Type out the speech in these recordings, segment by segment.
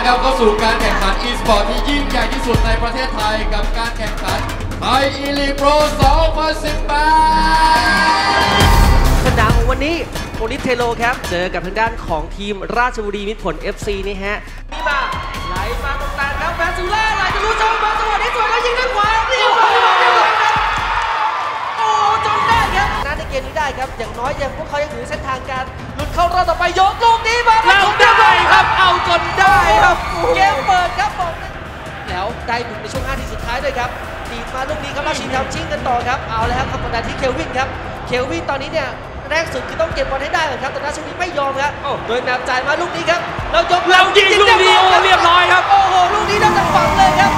นะครับเข้าสู่การแข่งขัน e-sport ที่ยิ่งใหญ่ที่สุดในประเทศไทยกับการแข่งขันไทย e- ลีโปร 2018 สนามของวันนี้โปลิสเทโลครับ เจอกับทางด้านของทีมราชบุรีมิตรผล FC นี่ฮะนี่มาไหลมาตรงกลางครับแฟนซูล่าไหลจะรู้จังหวะจังหวะนี้สวยแล้วยิงด้วยขวาเรียบร้อยเรียบร้อยครับโอ้จนได้ครับน่าในเกมนี้ได้ครับ อย่างน้อยยังพวกเขายังถือเส้นทางการหลุด เข้ารอบต่อไปยกลูกนี้มาแล้วได้ครับ เอาจนได้ครับ เกมเปิดครับผมแล้วได้หนึ่งในช่วง5ทีสุดท้ายด้วยครับดีดมาลูกนี้ครับแล้วชิงทำชิงกันต่อครับ เอาเลยครับคำกดดันที่เคลวินครับ เคลวินตอนนี้เนี่ยแรกสุดคือต้องเก็บบอลให้ได้ก่อนครับ แต่ราชบุรีไม่ยอมครับโอ้โดยแมปจ่ายมาลูกนี้ครับแล้วยกแล้วยิงลูกเดียวเรียบร้อยครับ โอ้โห ลูกนี้น่าจะฝังเลยครับ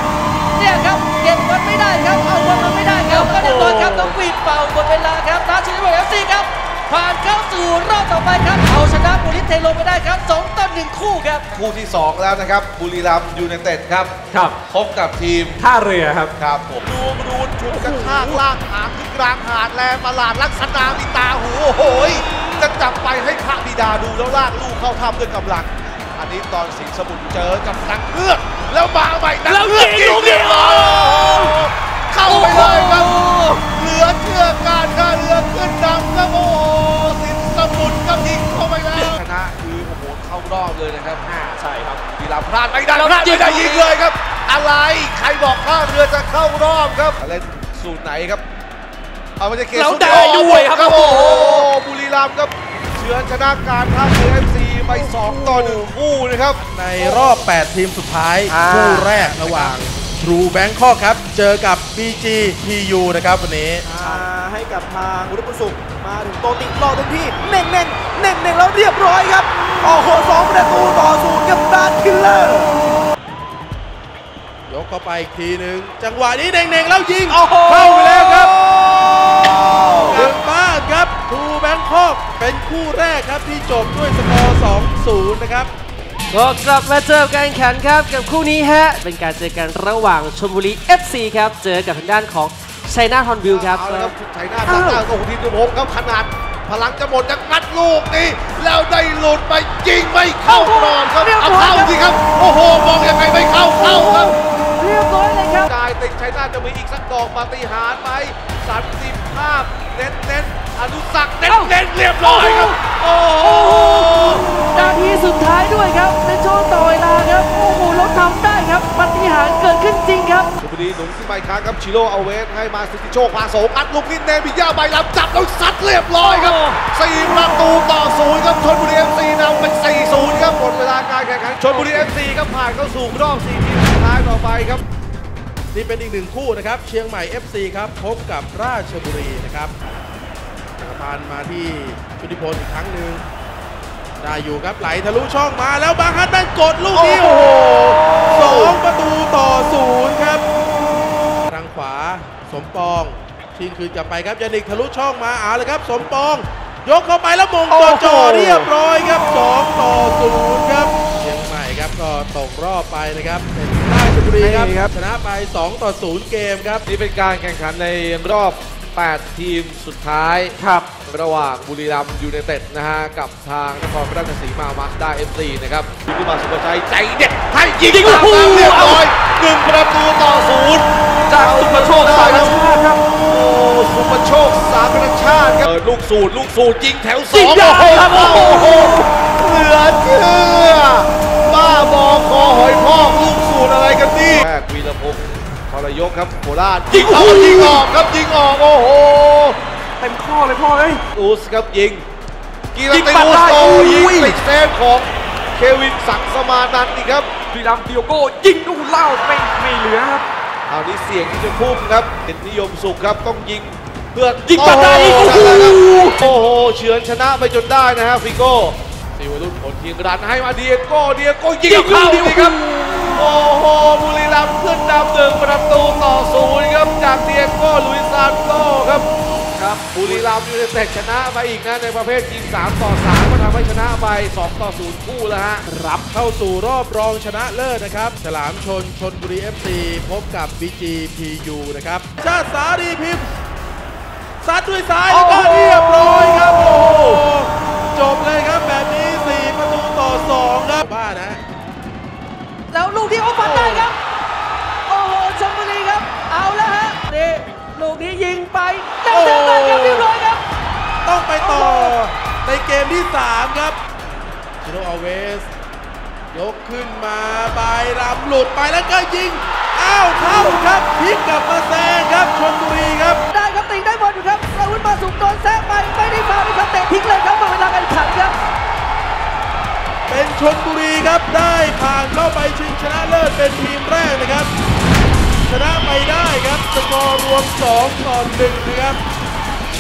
เนี่ยครับ เก็บบอลไม่ได้ครับ เอาบอลมาไม่ได้ครับ ก็เรียบร้อยครับ ต้องปีดเป่าหมดเวลาครับราชบุรีเอฟซีครับ ผ่านเข้าสู่รอบต่อไปครับ เอาชนะบุรีเทโลไปได้ครับสองต่อหนึ่งคู่ครับ คู่ที่ 2 แล้วนะครับ บุรีรัมย์ยูไนเต็ดครับ ครับ พบกับทีมท่าเรือครับ ครับผมดูดูชุดกระชากลากหางที่กลางหาดแลประหลาดลักษณะมีตาหูโอ้โหยจะจับไปให้พระบิดาดูแล้วลากลูกเข้าถ้ำด้วยกำลัง อันนี้ตอนสิงห์สมุทรเจอกับนักเลือกแล้วมาใหม่นักแล้วเลือกยิงลูกเดียวโอ้โห เข้าไปเลยครับเหลือเชื่อการท่าเรือขึ้นนำครับโอ้โหสิงห์สมุทรก็ยิงเข้าไปแล้วชนะคือโอ้โหเข้ารอบเลยนะครับใช่ครับบุรีรัมย์พลาดไม่ได้พลาดไม่ได้ยิงเลยครับ อะไรใครบอกท่าเรือจะเข้ารอบครับเล่นสูตรไหนครับเอาไม่ใช่เคสแล้วสูตรได้โอ้ด้วยครับโอ้โหโอ้โหบุรีรัมย์ครับเฉือนชนะการท่าเรือ FC ไป2ต่อ1คู่นะครับในรอบ 8 ทีมสุดท้ายอ่าคู่แรกระหว่าง True Bangkok ครับ เจอกับ BG PU นะครับวันนี้มาให้กับทางอุรุปุสุขมาถึงโตติรอตรงที่เน่งเน่งเน่งเน่งแล้วเรียบร้อยครับ โอ้โหสองประตูต่อศูนย์กับดานคิลเลอร์ยกเข้าไปอีกทีหนึ่งจังหวะนี้เน่งๆแล้วยิงโอ้โหเข้าไปแล้วครับกลับบ้านครับ True Bangkok เป็นคู่แรกครับที่จบด้วยสกอร์ 2-0 นะครับ ก็กลับมาเจอการแข่งขันครับกับคู่นี้ฮะ เป็นการเจอกันระหว่างชลบุรี FC ครับ เจอกับทางด้านของชัยนาทฮอนบิลครับเอาละครับชัยนาทตั้งหน้ากับทีมพงครับขนาดพลังจะหมดจะงัดลูกนี้ แล้วได้หลุดไปยิงไม่เข้านอนครับเรียบร้เอาอยเข้าสิครับโอ้โหมองยังไงไม่เข้าเข้าครับเรียบร้อยเลยครับได้ติดชัยนาทจะมีอีกสักดอกปาฏิหาริย์ไหมสันติภาพ เน้นเน้นๆอนุสักดิ์เน้นเน้นๆเรียบร้อยครับ โอ้โหนาทีสุดท้ายด้วยครับในช่วงต่อเวลาครับ โอ้โหแล้วทำได้ครับปาฏิหาริย์เกิดขึ้นจริงครับชลบุรีหนุนขึ้นไปอีกครั้งครับชิโร่เอาเวสให้มาสิทธิโชคพาโสอัดลูกนี้เนมิย่าใบลำจับแล้วซัดเรียบร้อยครับสี่ประตูต่อศูนย์ครับชลบุรีเอฟซีนำเป็นสี่ศูนย์ครับหมดเวลาการแข่งขันชลบุรีเอฟซีก็ผ่านเข้าสู่รอบสี่ทีมสุดท้ายต่อไปครับ นี่เป็นอีกหนึ่งคู่นะครับ เชียงใหม่ FC ครับ พบกับราชบุรีนะครับจักรพันธ์มาที่ชุติพลอีกครั้งหนึ่งได้อยู่ครับไหลทะลุช่องมาแล้วบางฮัทแมนกดลูกนี้โอ้โหสองประตูต่อศูนย์ครับ ทางขวาสมปองชิงคืนกลับไปครับยานิกทะลุช่องมาเอาเลยครับ สมปอง ยกเข้าไปแล้วมงจ่อจ่อเรียบร้อยครับ2ต่อ0ครับ เชียงใหม่ครับก็ตกรอบไปนะครับเป็น ราชบุรีครับ ชนะไป 2 ต่อ 0 เกมครับ นี่เป็นการแข่งขันในรอบ 8 ทีมสุดท้าย ครับ ระหว่างบุรีรัมย์ยูไนเต็ดนะฮะ กับทางนครราชสีมามาสด้าเอฟซีนะครับยิงขึ้นมาสุภชัยใจเด็ดให้ยิงยิงตามโอ้โหมาเรียบร้อยหนึ่งประตูต่อศูนย์จากสุภโชคสารชาติครับโอ้สุภโชคสาธารชาติครับเปิดลูกสูตรลูกสูตรยิงแถวสองงได้ครับโอ้โหโอ้โหเหลือเชื่อ บ้าบอคอหอยพอกลูกสูตรอะไรกันนี่แรกวีรพงศ์ทรยศครับโคราชยิงเอายิงออกครับยิงออกโอ้โหเต็มข้อเลยพ่อเอ้ยอูสครับยิงกีรยิงติปัดอูสได้โตยิงอุ้ยติดเซฟของเควินสังสมานันท์นี่ครับบุรีรัมย์ดิโอโก้ยิงดูเล่าไม่ไม่เหลือครับคราวนี้เสียงที่จะพุ่มครับเห็นนิยมสุขครับต้องยิงเพื่อยิงปัดได้โอ้โอ้โหโหโอ้โหเฉือนชนะไปจนได้นะฮะฟิโก้ สิวรุ่นผลทีมรันให้มาเดียโก้เดียโก้ยิงเข้าดีครับ โอ้โหบุรีรัมย์ขึ้นนำหนึ่งประตูต่อศูนย์ครับจากเดียโก้ลุยซานโตครับครับบุรีรัมย์ยูไนเต็ดชนะไปอีกนะในประเภททีม3ต่อ3ก็ทำให้ชนะไป2ต่อ0คู่แล้วฮะรับเข้าสู่รอบรองชนะเลิศนะครับฉลามชนชนบุรี FC พบกับ BG PU นะครับชาติสารีพิมพ์ซัดด้วยซ้ายแล้วก็เรียบร้อยครับโอ้ ในเกมที่ 3 ครับชิโรอาเวส ยกขึ้นมาบายรำหลุดไปแล้วก็ยิง อ้าวเข้าครับพลิกกลับมาแซงครับชนบุรีครับ ได้ครับติงได้บอลอยู่ครับอาวุธมาสุกโดนแซะไปไม่ได้ฟาวล์นะครับเตะทิ้งเลยครับหมดเวลาการแข่งขันครับ เป็นชนบุรีครับได้ผ่านเข้าไปชิงชนะเลิศเป็นทีมแรกนะครับ ชนะไปได้ครับสกอร์รวม2ต่อ1นะครับ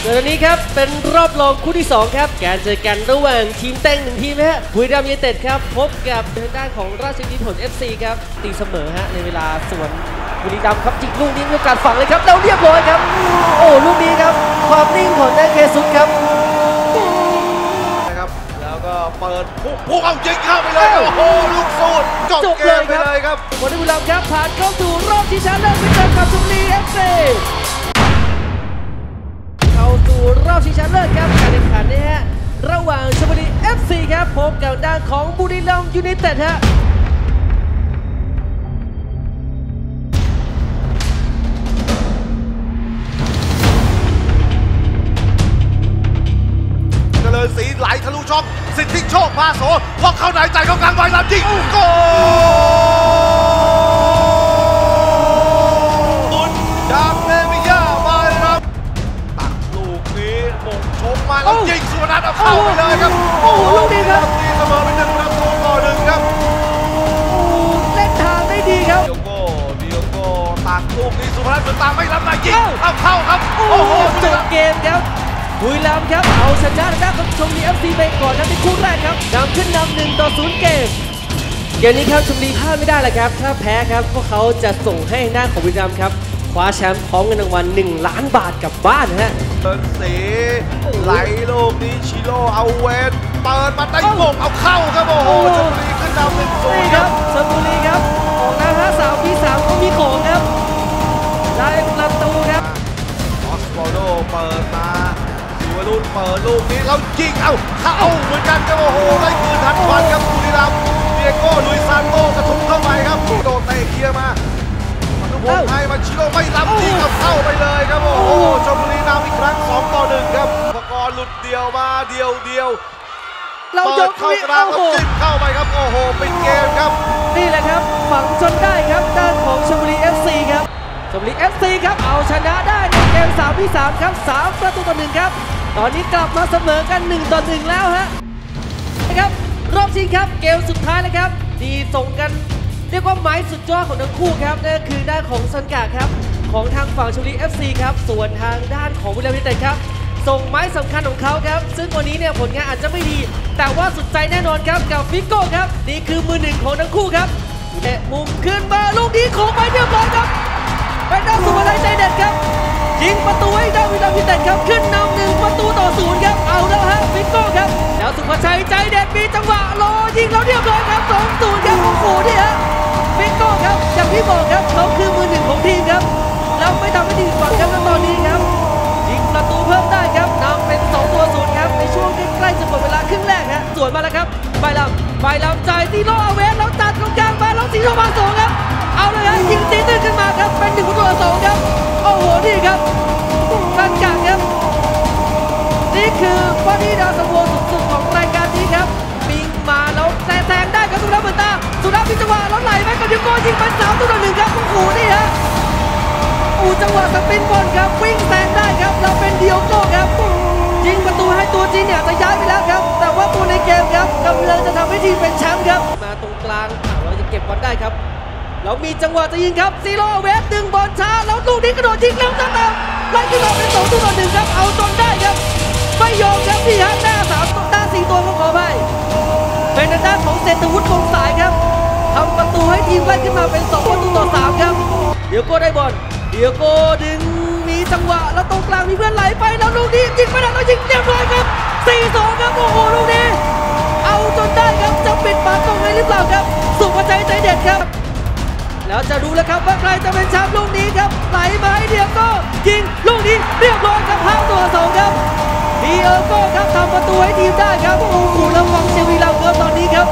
เดี๋ยวนี้ครับ เป็นรอบรองคู่ที่ 2 ครับ การเจอกันระหว่างทีมเต้งหนึ่งทีมนะฮะบุรีรัมย์ยูไนเต็ดครับ พบกับทางด้านของราชบุรีผล FC ครับ ตีเสมอฮะ ในเวลาส่วนบุรีรัมย์ครับจิกลูกนี้มีโอกาสฝังเลยครับแล้วเรียบร้อยครับ โอ้ลูกนี้ครับ ความนิ่งของแดนเคซุสครับนะครับ แล้วก็เปิดพุ่งพุ่งเอายิงเข้าไปเลยครับโอ้โหลูกสูดจบจบเกเลมยไปครับเลยครับบุรีรัมย์ครับผ่านเข้าสู่รอบชิงชนะเลิศไปเจอกับชลบุรี FC เข้า สู่รอบชิงชนะเลิศครับการแข่งขันนี่ฮะระหว่างชลบุรี FC ครับพบกับด้านของบุรีรัมย์ยูไนเต็ดฮะเจริญศรีไหลทะลุช่องสิทธิโชคพาโสพอเข้าในใจเข้ากลางไว้ลำยิงโก มงชงมาแล้วยิงสุวรรณัทเอาเข้าไปเลยครับ โอ้โหลูกนี้ครับตีเสมอเป็นหนึ่งประตูต่อหนึ่งครับเล่นทางได้ดีครับเดียโก้เดียโก้ตักลูกนี้สุพนัทเหมือนตามไม่รับมายิงเอ้าเอาเข้าครับ โอ้โอ้โหโหจบเกมครับบุรีรัมย์ครับ เอาชนะทางด้านของชมบุรีเอฟซีไปก่อนครับในคู่แรกครับนำขึ้นนำหนึ่งต่อศูนย์เกมเกมนี้ครับชมบุรีพลาดไม่ได้เลยครับ ถ้าแพ้ครับพวกเขาจะส่งให้ทางด้านของบุรีรัมย์ครับคว้าแชมป์พร้อมเงินรางวัล1ล้านบาทกลับบ้านนะฮะ เปิดสีไหลลูกนี้ชิโร่เอาเวนเปิดมาได้โมงเอาเข้าครับโอ้โหโอ้โหชลบุรีขึ้นนำหนึ่งศูนนี่ย์คครัรับบชลบุรีครับออกแล้วฮะสามพี่สามเขามีของครับได้ประตูครับออสโบโดเปิดมาสิวรุ่นเปิดลูกนี้แล้วยิงเอาเข้าเหมือนกันครับโอ้โหได้คืนทันควันครับบุรีรัมย์เดียโก้ลุยซานโตกระทุ้งเข้าไปครับโดนเตะเคลียร์มาอนุพงษ์ให้มาชิโร่ไม่รับยิงกับ เข้าไปเลยครับโอ้โหชลบุรีนำอีกครั้ง 2 ต่อ 1 ครับอุปกรณ์หลุดเดียวมาเดียวเดียวเราเปิยดกเข้านี้กลางโอ้แล้วโหจิ้มเข้าไปครับโอ้โหปิดเกมครับ นี่แหละครับฝังจนได้ครับด้านของชลบุรี FC ครับชลบุรี FC ครับเอาชนะได้ในเกม3ที่3ครับ3ประตูต่อ1ครับ ตอนนี้กลับมาเสมอกัน 1 ต่อ 1 แล้วฮะนะครับรอบชิงครับเกมสุดท้ายแล้วครับดีส่งกันเรียกว่าไม้สุดยอดของทั้งคู่ครับนั่นก็คือด้านของซันกาครับ ของทางฝั่งชลบุรี FC ครับ ส่วนทางด้านของบุรีรัมย์ยูไนเต็ดครับ ส่งไม้สำคัญของเขาครับ ซึ่งวันนี้เนี่ยผลงานอาจจะไม่ดี แต่ว่าสุดใจแน่นอนครับกับฟิโก้ครับ นี่คือมือหนึ่งของทั้งคู่ครับเตะมุมขึ้นมาลูกนี้โค้งไปเรียบร้อยครับไปด้านสุภาชัยใจเด็ดครับ ยิงประตูให้ด้านวิลามิเต็ดครับ ขึ้นนำหนึ่งประตูต่อศูนย์ครับ เอาแล้วฮะฟิโก้ครับ แล้วสุภชัยใจเด็ดมีจังหวะรอยิงแล้วเรียบร้อยครับสองศูนย์ครับโอ้โหนี่ฮะฟิโก้ครับอย่างที่บอกครับเขาคือมือหนึ่งของทีมครับ แล้วไม่ทำให้ทีมฝังครับแล้วตอนนี้ครับยิงประตูเพิ่มได้ครับนำเป็น2ตัวศูนย์ครับในช่วงใกล้ๆจะหมดเวลาครึ่งแรกฮะสวนมาแล้วครับใบลำใบลำจ่ายซีโร่เอาเวสแล้วตัดตรงกลางมาแล้วซีโร่มาสองครับเอาเลยฮะยิงตีตื้นขึ้นมาครับเป็นหนึ่งตูต่อสองครับโอ้โหนี่ครับตันกลางครับ นี่คือว่าที่ดาวสังโวสุดๆของรายการนี้ครับปิงมาแล้วแซงได้ครับสุดาเหมือนตาสุดาพิจวาแล้วไหลไปกับดิโก้ยิงเป็นสามตัวหนึ่งครับโอ้โหนี่ฮะ อูจังหวะสปินบอลครับวิ่งแซงได้ครับแล้วเป็นเดียวโก้ครับยิงประตูให้ตัวจริงเนี่ยจะย้ายไปแล้วครับ แต่ว่าตัวในเกมครับกำลังจะทำให้ทีมเป็นแชมป์ครับ มาตรงกลางอะเราจะเก็บบอลได้ครับแล้วมีจังหวะจะยิงครับซีโร่เวฟดึงบอลช้าแล้วลูกนี้กระโดดยิงแล้วตั้งแต่ไล่ขึ้นมาเป็นสองตัวต่อหนึ่งครับเอาจนได้ครับไม่ยอมครับที่ฮะหน้าสามตัวหน้าสี่ตัวก็ขอไปเป็นทางด้านของเศรษฐวุฒิคงสายครับทำประตูให้ทีมไล่ขึ้นมาเป็นสองประตูต่อสามครับ เดี๋ยวโก้ได้บอล เดียโก้ดึงมีจังหวะแล้วตรงกลางมีเพื่อนไหลไปแล้วลูกนี้ยิงไม่ได้แล้วยิงเรียบร้อยครับ 4-2 ครับโอ้โหลูกนี้เอาจนได้ครับจะปิดปากตรงไหนหรือเปล่าครับสุภาชัยใจเด็ดครับ แล้วจะดูแล้วครับว่าใครจะเป็นแชมป์ลูกนี้ครับไหลมาให้เดียโก้ยิงลูกนี้เรียบร้อยครับห้าตัวสองครับเดียโก้ครับทำประตูให้ทีมได้ครับโอ้โหแล้วฟังเชวีเราครับตอนนี้ครับ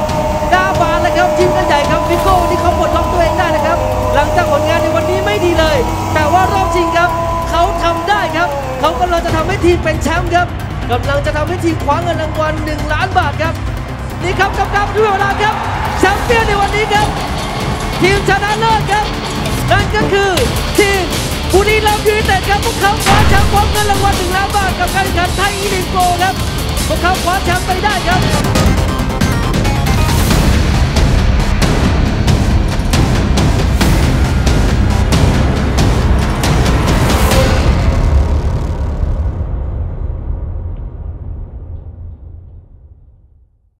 หน้าบานเลยครับครับทีมกันใหญ่ครับฟิโก้ที่เขาปลดล็อกตัวเองได้ กำลังจะทำให้ทีมคว้าเงินรางวัล 1 ล้านบาทครับ นี่ครับกับกับด้วยเวลาครับแชมป์เปี้ยนในวันนี้ครับ ทีมชนะเลิศครับ นั่นก็คือทีมบุรีรัมย์ยูไนเต็ดครับพวกเขาคว้าแชมป์พร้อมเงินรางวัล 1 ล้านบาทกับการแข่งขันไทยอีลิงโกครับพวกเขาคว้าแชมป์ไปได้ครับ